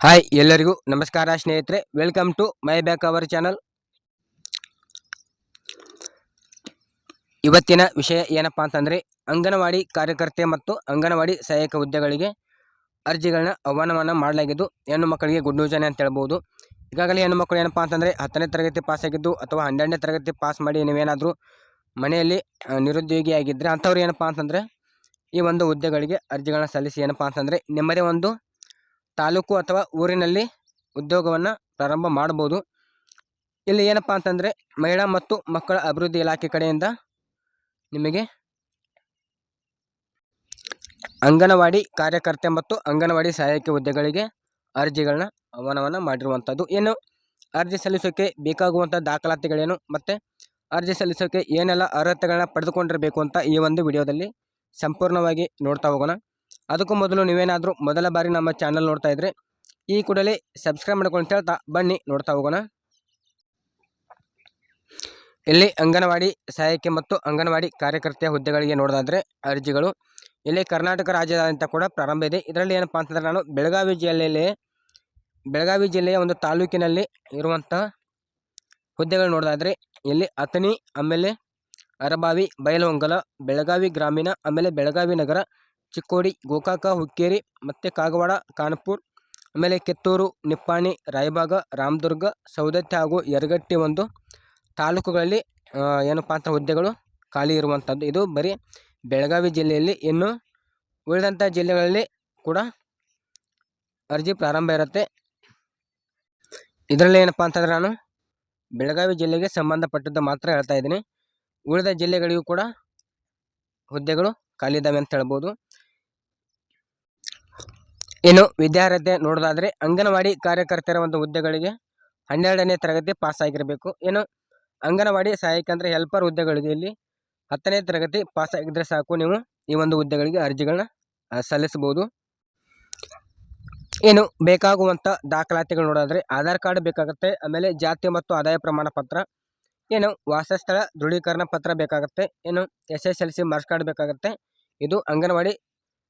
Hi, ಎಲ್ಲರಿಗೂ ನಮಸ್ಕಾರ ಸ್ನೇಹಿತರೆ. Welcome to my back our channel ಇವತ್ತಿನ ವಿಷಯ ಏನಪ್ಪ ಅಂತಂದರೆ, ಅಂಗನವಾಡಿ ಕಾರ್ಯಕರ್ತೆ ಮತ್ತು ಅಂಗನವಾಡಿ ಸಹಾಯಕ ಹುದ್ದೆಗಳಿಗೆ ಅರ್ಜಿಗಳನ್ನ ಆಹ್ವಾನವನ್ನು ಮಾಡಲಾಗಿದ್ದು, ಹೆಣ್ಣು ಮಕ್ಕಳಿಗೆ ಗುಡ್ ನ್ಯೂಸ್ ಅಂತ ಹೇಳ್ಬೋದು. ಈಗಾಗಲೇ ಹೆಣ್ಣು ಮಕ್ಕಳು ಏನಪ್ಪ ಅಂತಂದರೆ, ಹತ್ತನೇ ತರಗತಿ ಪಾಸ್ ಆಗಿದ್ದು ಅಥವಾ ಹನ್ನೆರಡನೇ ತರಗತಿ ಪಾಸ್ ಮಾಡಿ ನೀವೇನಾದರೂ ಮನೆಯಲ್ಲಿ ನಿರುದ್ಯೋಗಿ ನಿರುದ್ಯೋಗಿಯಾಗಿದ್ದರೆ ಅಂಥವ್ರು ಏನಪ್ಪ ಅಂತಂದರೆ, ಈ ಒಂದು ಹುದ್ದೆಗಳಿಗೆ ಅರ್ಜಿಗಳನ್ನ ಸಲ್ಲಿಸಿ ಏನಪ್ಪ ಅಂತಂದರೆ, ನಿಮ್ಮದೇ ಒಂದು ತಾಲೂಕು ಅಥವಾ ಊರಿನಲ್ಲಿ ಉದ್ಯೋಗವನ್ನು ಪ್ರಾರಂಭ ಮಾಡ್ಬೋದು ಇಲ್ಲಿ ಏನಪ್ಪ ಅಂತಂದರೆ ಮಹಿಳಾ ಮತ್ತು ಮಕ್ಕಳ ಅಭಿವೃದ್ಧಿ ಇಲಾಖೆ ಕಡೆಯಿಂದ ನಿಮಗೆ ಅಂಗನವಾಡಿ ಕಾರ್ಯಕರ್ತೆ ಮತ್ತು ಅಂಗನವಾಡಿ ಸಹಾಯಕಿ ಹುದ್ದೆಗಳಿಗೆ ಅರ್ಜಿಗಳನ್ನ ಆಹ್ವಾನವನ್ನು ಮಾಡಿರುವಂಥದ್ದು ಏನು ಅರ್ಜಿ ಸಲ್ಲಿಸೋಕ್ಕೆ ಬೇಕಾಗುವಂಥ ದಾಖಲಾತಿಗಳೇನು ಮತ್ತು ಅರ್ಜಿ ಸಲ್ಲಿಸೋಕ್ಕೆ ಏನೆಲ್ಲ ಅರ್ಹತೆಗಳನ್ನ ಪಡೆದುಕೊಂಡಿರಬೇಕು ಅಂತ ಈ ಒಂದು ವಿಡಿಯೋದಲ್ಲಿ ಸಂಪೂರ್ಣವಾಗಿ ನೋಡ್ತಾ ಹೋಗೋಣ. ಅದಕ್ಕೂ ಮೊದಲು ನೀವೇನಾದರೂ ಮೊದಲ ಬಾರಿ ನಮ್ಮ ಚಾನಲ್ ನೋಡ್ತಾ ಇದ್ರೆ ಈ ಕೂಡಲೇ ಸಬ್ಸ್ಕ್ರೈಬ್ ಮಾಡ್ಕೊಂಡು ಹೇಳ್ತಾ ಬನ್ನಿ, ನೋಡ್ತಾ ಹೋಗೋಣ. ಇಲ್ಲಿ ಅಂಗನವಾಡಿ ಸಹಾಯಕಿ ಮತ್ತು ಅಂಗನವಾಡಿ ಕಾರ್ಯಕರ್ತೆಯ ಹುದ್ದೆಗಳಿಗೆ ನೋಡೋದಾದರೆ ಅರ್ಜಿಗಳು. ಇಲ್ಲಿ ಕರ್ನಾಟಕ ರಾಜ್ಯದಾದ್ಯಂತ ಕೂಡ ಪ್ರಾರಂಭ ಇದೆ. ಇದರಲ್ಲಿ ಏನಪ್ಪ ಅಂತಂದರೆ ನಾನು ಬೆಳಗಾವಿ ಜಿಲ್ಲೆಯಲ್ಲಿ, ಬೆಳಗಾವಿ ಜಿಲ್ಲೆಯ ಒಂದು ತಾಲೂಕಿನಲ್ಲಿ ಇರುವಂಥ ಹುದ್ದೆಗಳು ನೋಡೋದಾದರೆ ಇಲ್ಲಿ ಅಥಣಿ, ಆಮೇಲೆ ಅರಬಾವಿ, ಬಯಲಹೊಂಗಲ, ಬೆಳಗಾವಿ ಗ್ರಾಮೀಣ, ಆಮೇಲೆ ಬೆಳಗಾವಿ ನಗರ ಚಿಕ್ಕೋಡಿ, ಗೋಕಾಕ, ಹುಕ್ಕೇರಿ, ಮತ್ತು ಕಾಗವಾಡ, ಕಾನ್ಪುರ್, ಆಮೇಲೆ ಕಿತ್ತೂರು, ನಿಪ್ಪಾಣಿ, ರಾಯಬಾಗ, ರಾಮದುರ್ಗ ಸೌದತ್ತಿ ಹಾಗೂ ಯರಗಟ್ಟಿ ಒಂದು ತಾಲೂಕುಗಳಲ್ಲಿ ಏನಪ್ಪ ಅಂತ ಹುದ್ದೆಗಳು ಖಾಲಿ ಇರುವಂಥದ್ದು ಇದು ಬರೀ ಬೆಳಗಾವಿ ಜಿಲ್ಲೆಯಲ್ಲಿ ಇನ್ನು ಉಳಿದಂಥ ಜಿಲ್ಲೆಗಳಲ್ಲಿ ಕೂಡ ಅರ್ಜಿ ಪ್ರಾರಂಭ ಇರುತ್ತೆ. ಇದರಲ್ಲಿ ಏನಪ್ಪ ಅಂತಂದರೆ ನಾನು ಬೆಳಗಾವಿ ಜಿಲ್ಲೆಗೆ ಸಂಬಂಧಪಟ್ಟದ್ದು ಮಾತ್ರ ಹೇಳ್ತಾ ಇದ್ದೀನಿ. ಉಳಿದ ಜಿಲ್ಲೆಗಳಿಗೂ ಕೂಡ ಹುದ್ದೆಗಳು ಖಾಲಿ ಇದ್ದಾವೆ ಅಂತ ಹೇಳ್ಬೋದು. ಇನ್ನು ವಿದ್ಯಾರ್ಹತೆ ನೋಡೋದಾದ್ರೆ ಅಂಗನವಾಡಿ ಕಾರ್ಯಕರ್ತರ ಒಂದು ಹುದ್ದೆಗಳಿಗೆ ಹನ್ನೆರಡನೇ ತರಗತಿ ಪಾಸ್ ಆಗಿರಬೇಕು. ಏನು ಅಂಗನವಾಡಿ ಸಹಾಯಕ ಅಂದರೆ ಹೆಲ್ಪರ್ ಹುದ್ದೆಗಳಿಗೆ ಇಲ್ಲಿ ಹತ್ತನೇ ತರಗತಿ ಪಾಸ್ ಆಗಿದ್ದರೆ ಸಾಕು ನೀವು ಈ ಒಂದು ಹುದ್ದೆಗಳಿಗೆ ಅರ್ಜಿಗಳನ್ನ ಸಲ್ಲಿಸಬಹುದು. ಏನು ಬೇಕಾಗುವಂಥ ದಾಖಲಾತಿಗಳು ನೋಡೋದಾದರೆ ಆಧಾರ್ ಕಾರ್ಡ್ ಬೇಕಾಗುತ್ತೆ, ಆಮೇಲೆ ಜಾತಿ ಮತ್ತು ಆದಾಯ ಪ್ರಮಾಣ ಪತ್ರ ಏನು ವಾಸಸ್ಥಳ ದೃಢೀಕರಣ ಪತ್ರ ಬೇಕಾಗುತ್ತೆ ಏನು S S L C marks card ಬೇಕಾಗುತ್ತೆ. ಇದು ಅಂಗನವಾಡಿ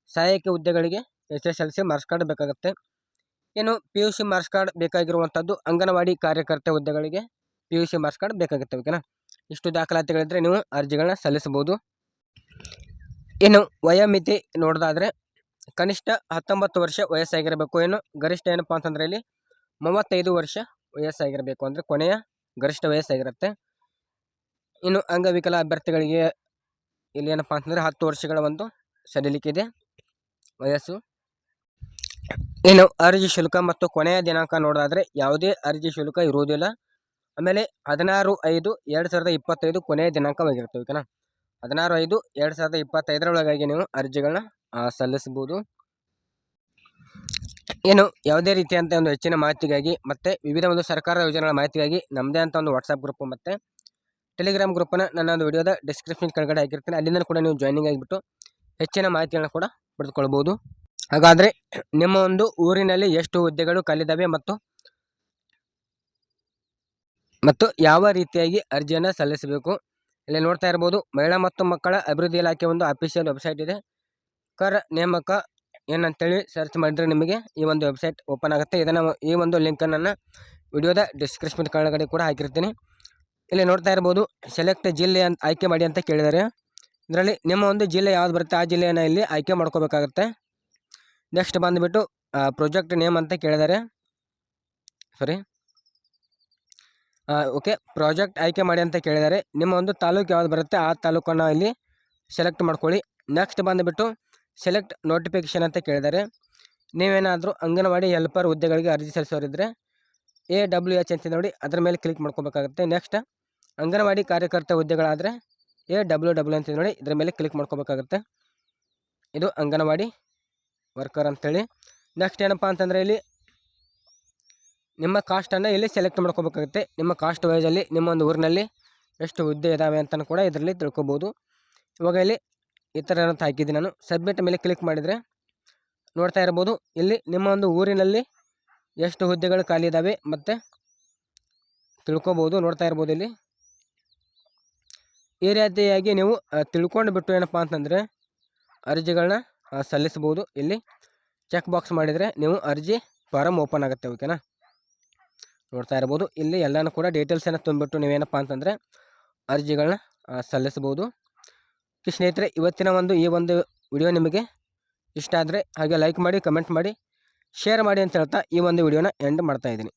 ಸಹಾಯಕ ಹುದ್ದೆಗಳಿಗೆ S S L C marks card ಬೇಕಾಗುತ್ತೆ. ಏನು P U C marks card ಬೇಕಾಗಿರುವಂಥದ್ದು anganwadi ಕಾರ್ಯಕರ್ತೆ ಹುದ್ದೆಗಳಿಗೆ P U C marks card ಬೇಕಾಗುತ್ತೆ, ಓಕೆನಾ? ಇಷ್ಟು ದಾಖಲಾತಿಗಳಿದ್ದರೆ ನೀವು ಅರ್ಜಿಗಳನ್ನ ಸಲ್ಲಿಸಬಹುದು. ಇನ್ನು ವಯೋಮಿತಿ ನೋಡೋದಾದ್ರೆ ಕನಿಷ್ಠ ಹತ್ತೊಂಬತ್ತು ವರ್ಷ ವಯಸ್ಸಾಗಿರಬೇಕು. ಏನು ಗರಿಷ್ಠ ಏನಪ್ಪ ಅಂತಂದರೆ ಇಲ್ಲಿ ಮೂವತ್ತೈದು ವರ್ಷ ವಯಸ್ಸಾಗಿರಬೇಕು ಅಂದರೆ ಕೊನೆಯ ಗರಿಷ್ಠ ವಯಸ್ಸಾಗಿರುತ್ತೆ. ಇನ್ನು ಅಂಗವಿಕಲ ಅಭ್ಯರ್ಥಿಗಳಿಗೆ ಇಲ್ಲಿ ಏನಪ್ಪ ಅಂತಂದರೆ ಹತ್ತು ವರ್ಷಗಳ ಒಂದು ಸಡಿಲಿಕ್ಕಿದೆ ವಯಸ್ಸು ಇನ್ನು ಅರ್ಜಿ ಶುಲ್ಕ ಮತ್ತು ಕೊನೆಯ ದಿನಾಂಕ ನೋಡೋದಾದರೆ ಯಾವುದೇ ಅರ್ಜಿ ಶುಲ್ಕ ಇರುವುದಿಲ್ಲ. ಆಮೇಲೆ ಹದಿನಾರು ಐದು ಎರಡು ಸಾವಿರದ ಇಪ್ಪತ್ತೈದು ಕೊನೆಯ ದಿನಾಂಕವಾಗಿರುತ್ತೆ ಓಕೆನಾ ಹದಿನಾರು ಐದು ಎರಡು ಸಾವಿರದ ಇಪ್ಪತ್ತೈದರೊಳಗಾಗಿ ನೀವು ಅರ್ಜಿಗಳನ್ನ ಸಲ್ಲಿಸಬಹುದು. ಏನು ಯಾವುದೇ ರೀತಿಯಂಥ ಒಂದು ಹೆಚ್ಚಿನ ಮಾಹಿತಿಗಾಗಿ ಮತ್ತು ವಿವಿಧ ಒಂದು ಸರ್ಕಾರದ ಯೋಜನೆಗಳ ಮಾಹಿತಿಗಾಗಿ ನಮ್ಮದೇ ಅಂತ ಒಂದು ವಾಟ್ಸಪ್ ಗ್ರೂಪ್ ಮತ್ತು ಟೆಲಿಗ್ರಾಮ್ ಗ್ರೂಪನ್ನು ನನ್ನ ಒಂದು ವಿಡಿಯೋದ ಡಿಸ್ಕ್ರಿಪ್ಷನ್ ಕೆಳಗಡೆ ಹಾಕಿರ್ತೀನಿ. ಅಲ್ಲಿಂದ ಕೂಡ ನೀವು ಜಾಯ್ನಿಂಗ್ ಆಗಿಬಿಟ್ಟು ಹೆಚ್ಚಿನ ಮಾಹಿತಿಗಳನ್ನ ಕೂಡ ಪಡೆದುಕೊಳ್ಬೋದು ಹಾಗಾದರೆ ನಿಮ್ಮ ಒಂದು ಊರಿನಲ್ಲಿ ಎಷ್ಟು ಹುದ್ದೆಗಳು ಕಲಿದವೆ ಮತ್ತು ಮತ್ತು ಯಾವ ರೀತಿಯಾಗಿ ಅರ್ಜಿಯನ್ನು ಸಲ್ಲಿಸಬೇಕು? ಇಲ್ಲಿ ನೋಡ್ತಾ ಇರ್ಬೋದು, ಮಹಿಳಾ ಮತ್ತು ಮಕ್ಕಳ ಅಭಿವೃದ್ಧಿ ಇಲಾಖೆ ಒಂದು ಅಫಿಷಿಯಲ್ ವೆಬ್ಸೈಟ್ ಇದೆ. ಕರ್ ನೇಮಕ ಏನಂತೇಳಿ ಸರ್ಚ್ ಮಾಡಿದ್ರೆ ನಿಮಗೆ ಈ ಒಂದು ವೆಬ್ಸೈಟ್ ಓಪನ್ ಆಗುತ್ತೆ. ಇದನ್ನು ಈ ಒಂದು ಲಿಂಕನ್ನು ನಾನು ವಿಡಿಯೋದ ಡಿಸ್ಕ್ರಿಪ್ಷನ್ ಕೆಳಗಡೆ ಕೂಡ ಹಾಕಿರ್ತೀನಿ. ಇಲ್ಲಿ ನೋಡ್ತಾ ಇರ್ಬೋದು ಸೆಲೆಕ್ಟ್ ಜಿಲ್ಲೆ ಅಂತ ಆಯ್ಕೆ ಮಾಡಿ ಅಂತ ಕೇಳಿದ್ದಾರೆ. ಇದರಲ್ಲಿ ನಿಮ್ಮ ಒಂದು ಜಿಲ್ಲೆ ಯಾವ್ದು ಬರುತ್ತೆ? ಆ ಜಿಲ್ಲೆಯನ್ನು ಇಲ್ಲಿ ಆಯ್ಕೆ ಮಾಡ್ಕೋಬೇಕಾಗತ್ತೆ. ನೆಕ್ಸ್ಟ್ ಬಂದುಬಿಟ್ಟು ಪ್ರೊಜೆಕ್ಟ್ ನೇಮ್ ಅಂತ ಕೇಳಿದ್ದಾರೆ ಸರಿ ಓಕೆ ಪ್ರಾಜೆಕ್ಟ್ ಆಯ್ಕೆ ಮಾಡಿ ಅಂತ ಕೇಳಿದ್ದಾರೆ ನಿಮ್ಮ ಒಂದು ತಾಲೂಕು ಯಾವ್ದು ಬರುತ್ತೆ, ಆ ತಾಲೂಕನ್ನು ಇಲ್ಲಿ ಸೆಲೆಕ್ಟ್ ಮಾಡ್ಕೊಳ್ಳಿ. ನೆಕ್ಸ್ಟ್ ಬಂದುಬಿಟ್ಟು ಸೆಲೆಕ್ಟ್ ನೋಟಿಫಿಕೇಷನ್ ಅಂತ ಕೇಳಿದ್ದಾರೆ ನೀವೇನಾದರೂ ಅಂಗನವಾಡಿ ಹೆಲ್ಪರ್ ಹುದ್ದೆಗಳಿಗೆ ಅರ್ಜಿ ಸಲ್ಲಿಸೋರಿದ್ದರೆ ಎ ಡಬ್ಲ್ಯೂ ಎಚ್ ಅಂತ ನೋಡಿ ಅದರ ಮೇಲೆ ಕ್ಲಿಕ್ ಮಾಡ್ಕೋಬೇಕಾಗುತ್ತೆ. ನೆಕ್ಸ್ಟ್ ಅಂಗನವಾಡಿ ಕಾರ್ಯಕರ್ತ ಹುದ್ದೆಗಳಾದರೆ ಎ ಡಬ್ಲ್ಯೂ ಡಬ್ಲ್ಯೂ ಅಂತ ನೋಡಿ ಇದರ ಮೇಲೆ ಕ್ಲಿಕ್ ಮಾಡ್ಕೋಬೇಕಾಗುತ್ತೆ. ಇದು ಅಂಗನವಾಡಿ ವರ್ಕರ್ ಅಂಥೇಳಿ ನೆಕ್ಸ್ಟ್ ಏನಪ್ಪ ಅಂತಂದರೆ ಇಲ್ಲಿ ನಿಮ್ಮ ಕಾಸ್ಟನ್ನು ಇಲ್ಲಿ ಸೆಲೆಕ್ಟ್ ಮಾಡ್ಕೋಬೇಕಾಗುತ್ತೆ. ನಿಮ್ಮ ಕಾಸ್ಟ್ ವೈಸಲ್ಲಿ ನಿಮ್ಮ ಒಂದು ಊರಿನಲ್ಲಿ ಎಷ್ಟು ಹುದ್ದೆ ಇದ್ದಾವೆ ಅಂತಲೂ ಕೂಡ ಇದರಲ್ಲಿ ತಿಳ್ಕೊಬೋದು. ಇವಾಗ ಇಲ್ಲಿ ಈ ಥರ ಏನಂತ ಹಾಕಿದ್ದೀನಿ ನಾನು. ಸಬ್ಮಿಟ್ ಮೇಲೆ ಕ್ಲಿಕ್ ಮಾಡಿದರೆ ನೋಡ್ತಾ ಇರ್ಬೋದು. ಇಲ್ಲಿ ನಿಮ್ಮ ಒಂದು ಊರಿನಲ್ಲಿ ಎಷ್ಟು ಹುದ್ದೆಗಳು ಖಾಲಿ ಇದ್ದಾವೆ ಮತ್ತು ತಿಳ್ಕೊಬೋದು, ನೋಡ್ತಾ ಇರ್ಬೋದು ಇಲ್ಲಿ. ಈ ರೀತಿಯಾಗಿ ನೀವು ತಿಳ್ಕೊಂಡು ಬಿಟ್ಟು ಏನಪ್ಪ ಅಂತಂದರೆ ಅರ್ಜಿಗಳನ್ನ ಆ, ಸಲ್ಲಿಸ್ಬೋದು ಇಲ್ಲಿ ಚೆಕ್ ಬಾಕ್ಸ್ ಮಾಡಿದರೆ ನೀವು ಅರ್ಜಿ ಫಾರಮ್ ಓಪನ್ ಆಗುತ್ತೆ ಓಕೆನಾ ನೋಡ್ತಾ ಇರ್ಬೋದು. ಇಲ್ಲಿ ಎಲ್ಲನೂ ಕೂಡ ಡೀಟೇಲ್ಸನ್ನು ತುಂಬಿಟ್ಟು ನೀವೇನಪ್ಪ ಅಂತಂದರೆ ಅರ್ಜಿಗಳನ್ನ ಸಲ್ಲಿಸ್ಬೋದು ಸ್ನೇಹಿತರೆ ಇವತ್ತಿನ ಒಂದು ಈ ಒಂದು ವಿಡಿಯೋ ನಿಮಗೆ ಇಷ್ಟ ಆದರೆ ಹಾಗೆ ಲೈಕ್ ಮಾಡಿ ಕಮೆಂಟ್ ಮಾಡಿ ಶೇರ್ ಮಾಡಿ ಅಂತ ಹೇಳ್ತಾ ಈ ಒಂದು ವಿಡಿಯೋನ ಎಂಡ್ ಮಾಡ್ತಾ ಇದ್ದೀನಿ.